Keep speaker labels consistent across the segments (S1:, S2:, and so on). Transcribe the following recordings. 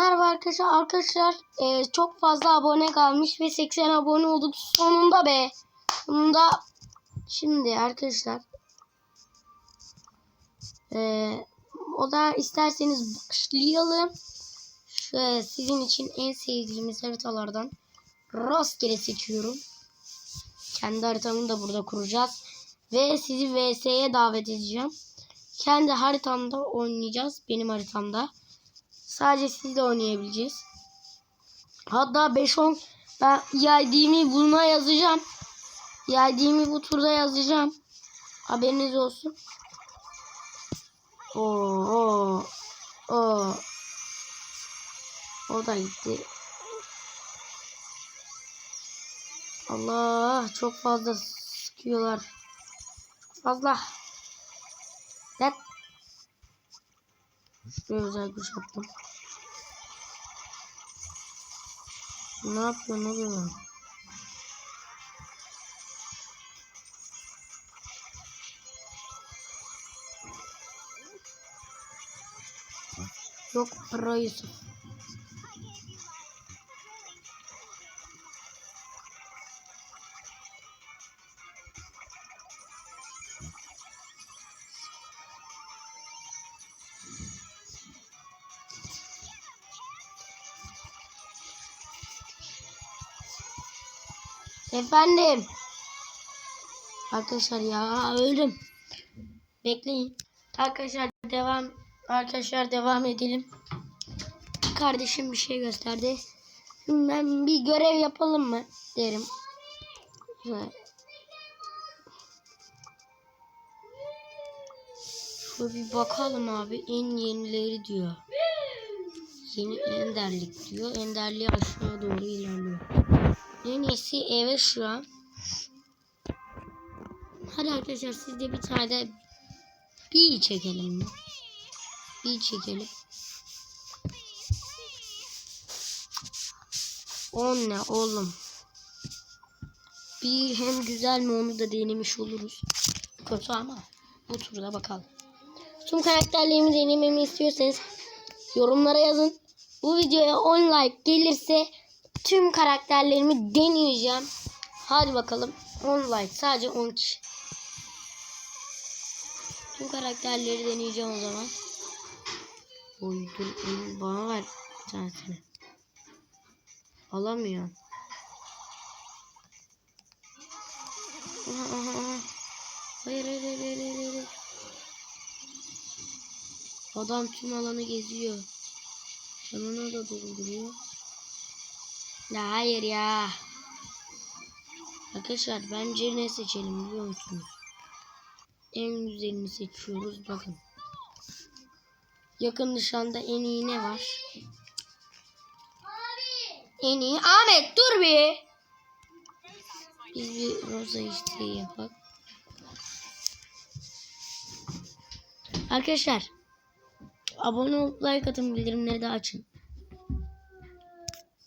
S1: Merhaba arkadaşlar. Arkadaşlar e, çok fazla abone kalmış ve 80 abone olduk. Sonunda be. Sonunda. Şimdi arkadaşlar. E, o da isterseniz başlayalım. Şöyle sizin için en sevdiğimiz haritalardan rastgele seçiyorum. Kendi haritamı da burada kuracağız. Ve sizi VS'ye davet edeceğim. Kendi haritamda oynayacağız. Benim haritamda. Sadece sizle oynayabileceğiz. Hatta 5-10 ben yaydiğimi buna yazacağım. Yaydiğimi bu turda yazacağım. Haberiniz olsun. Oo, oo, oo. O da gitti. Allah çok fazla sıkıyorlar. Çok fazla. Gel. Şuraya özel güç yaptım. Ne yapıyorsun oğlum? Yok pro Yusuf. Efendim. Arkadaşlar ya öldüm. Bekleyin. Arkadaşlar devam arkadaşlar devam edelim. Kardeşim bir şey gösterdi. Ben bir görev yapalım mı derim. Şöyle bir bakalım abi en yenileri diyor. Yeni enderlik diyor. Enderliği aşağı doğru ilerliyor. En iyisi eve şu an. Hadi arkadaşlar siz de bir tane bir çekelim. Bir çekelim. 10 ne oğlum. Bir hem güzel mi onu da denemiş oluruz. Kötü ama bu turda bakalım. Tüm karakterlerimi denememi istiyorsanız yorumlara yazın. Bu videoya 10 like gelirse tüm karakterlerimi deneyeceğim. Hadi bakalım. 10 like. Sadece 10 kişi. Tüm karakterleri deneyeceğim o zaman. Oy bana ver bir tanesini. Alamıyor. Aha. Hayır, hayır, hayır, hayır, hayır. Adam tüm alanı geziyor. Canını da dolduruyor. La hayır ya. Arkadaşlar bence ne seçelim biliyor musunuz? En güzelini seçiyoruz bakın. Yakın nişanda en iyi ne var? Abi. En iyi Ahmet dur bir. Biz bir roza isteği yapak. Arkadaşlar abone olup like atın bildirimleri de açın.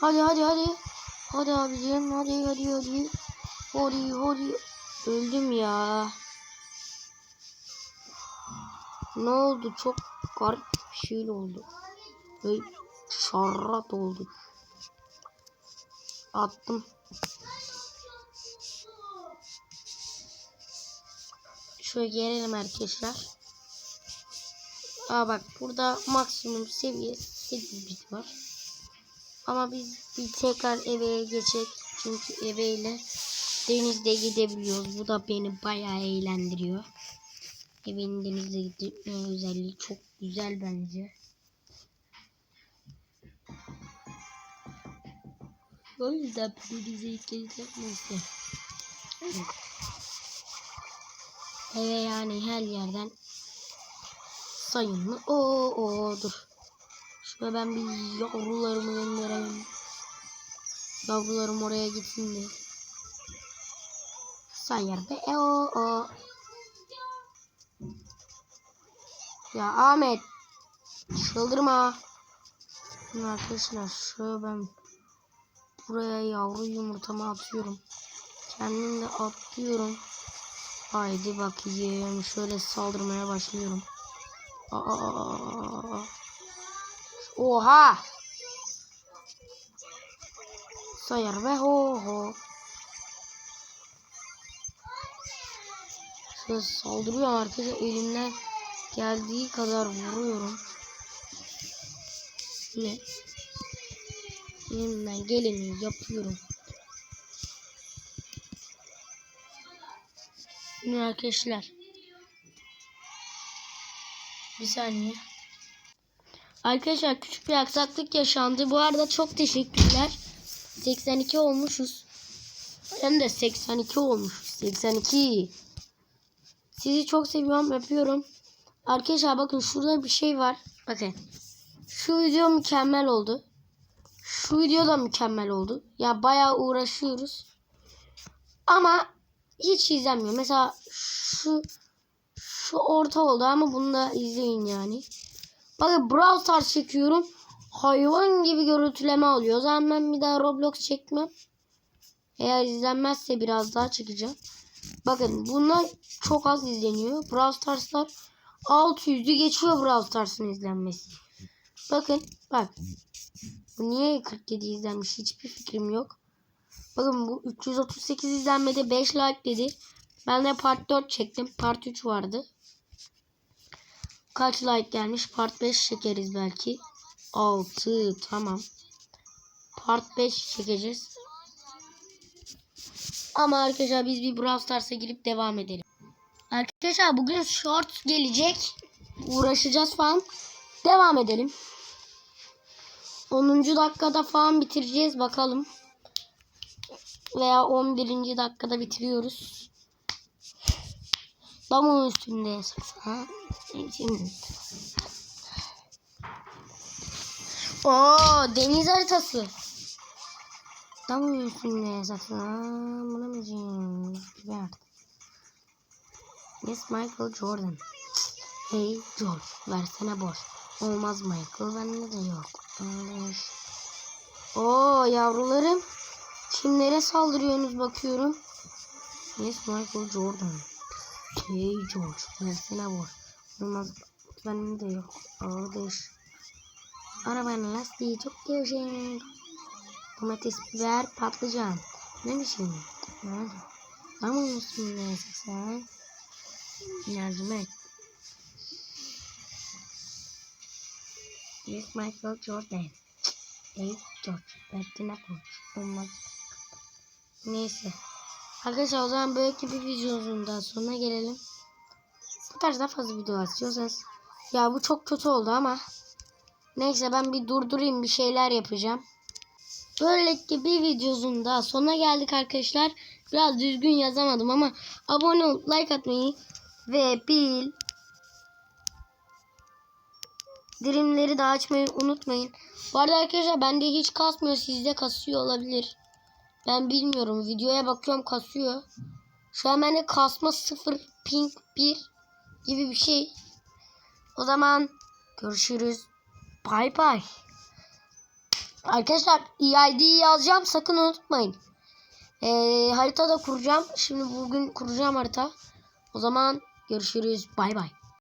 S1: Hadi hadi hadi. Hadi abicim hadi hadi hadi. Hadi hadi. Öldüm ya. Ne oldu? Çok garip bir şey oldu. Ve şarrat oldu. Attım. Şöyle gelelim arkadaşlar. Aa bak burada maksimum seviye 8 bit var. Ama biz bir tekrar eve geçecek. Çünkü eve ile denizde gidebiliyoruz. Bu da beni bayağı eğlendiriyor. Evin denizde gitme özelliği çok güzel bence. O yüzden denize gideceğim neyse. Eve yani her yerden sayın mı? Oo, oo dur. Ve ben bir yavrularımı göndereyim. Yavrularım oraya gitsin diye. Sayar be e o o. Ya Ahmet. Çıldırma. Arkadaşlar şöyle ben buraya yavru yumurtamı atıyorum. Kendim de atlıyorum. Haydi bakayım. Şöyle saldırmaya başlıyorum. Aa. Oha! Sayar ve ho ho. Şöyle saldırıyorum arkadaşlar. Elimden geldiği kadar vuruyorum. Ne? Elimden geleni yapıyorum. Şimdi arkadaşlar. Bir saniye. Arkadaşlar küçük bir aksaklık yaşandı. Bu arada çok teşekkürler. 82 olmuşuz. Hem de 82 olmuşuz. 82. Sizi çok seviyorum. Öpüyorum. Arkadaşlar bakın şurada bir şey var. Bakın. Şu video mükemmel oldu. Şu video da mükemmel oldu. Ya bayağı uğraşıyoruz. Ama hiç izlenmiyor. Mesela şu şu orta oldu ama bunu da izleyin yani. Bakın Brawl Stars çekiyorum. Hayvan gibi görüntüleme alıyor. O zaman ben bir daha Roblox çekmem. Eğer izlenmezse biraz daha çekeceğim. Bakın bunlar çok az izleniyor. Brawl Stars'lar 600'ü geçiyor Brawl Stars'ın izlenmesi. Bakın bak. Bu niye 47 izlenmiş hiçbir fikrim yok. Bakın bu 338 izlenmede 5 like dedi. Ben de part 4 çektim. Part 3 vardı. Kaç like gelmiş? Part 5 çekeriz belki. 6 tamam. Part 5 çekeceğiz. Ama arkadaşlar biz bir Brawl Stars'a girip devam edelim. Arkadaşlar bugün short gelecek. Uğraşacağız falan. Devam edelim. 10. dakikada falan bitireceğiz bakalım. Veya 11. dakikada bitiriyoruz. Damın üstünde ha. Şimdi. Oo deniz haritası. Damın üstünde esasın. Buna mı diyeyim? Yes Michael Jordan. Hey George versene boş. Olmaz Michael bende de yok. Oo yavrularım. Kimlere saldırıyorsunuz bakıyorum. Yes Michael Jordan. Hey George versene boş. Olmaz bende de yok. Alış. Arabanın lastiği çok gevşek. Domates, biber, patlıcan. Ne biçim? Ne? Ama musun neyse sen? Mercimek. Yes, Michael Jordan. Hey George. Bertine koç. Olmaz. Neyse. Arkadaşlar o zaman böyle bir videomuzun daha sonuna gelelim. Bu tarz daha fazla video istiyorsanız. Ya bu çok kötü oldu ama. Neyse ben bir durdurayım bir şeyler yapacağım. Böylelikle bir videomuzun daha sonuna geldik arkadaşlar. Biraz düzgün yazamadım ama abone olup like atmayı ve bil dilimleri de açmayı unutmayın. Bu arada arkadaşlar bende hiç kasmıyor. Sizde kasıyor olabilir. Ben bilmiyorum. Videoya bakıyorum kasıyor. Şu an bende kasma 0 ping 1 gibi bir şey. O zaman görüşürüz. Bay bay. Arkadaşlar EID'yi yazacağım. Sakın unutmayın. Ee, harita da kuracağım. Şimdi bugün kuracağım harita. O zaman görüşürüz. Bay bay.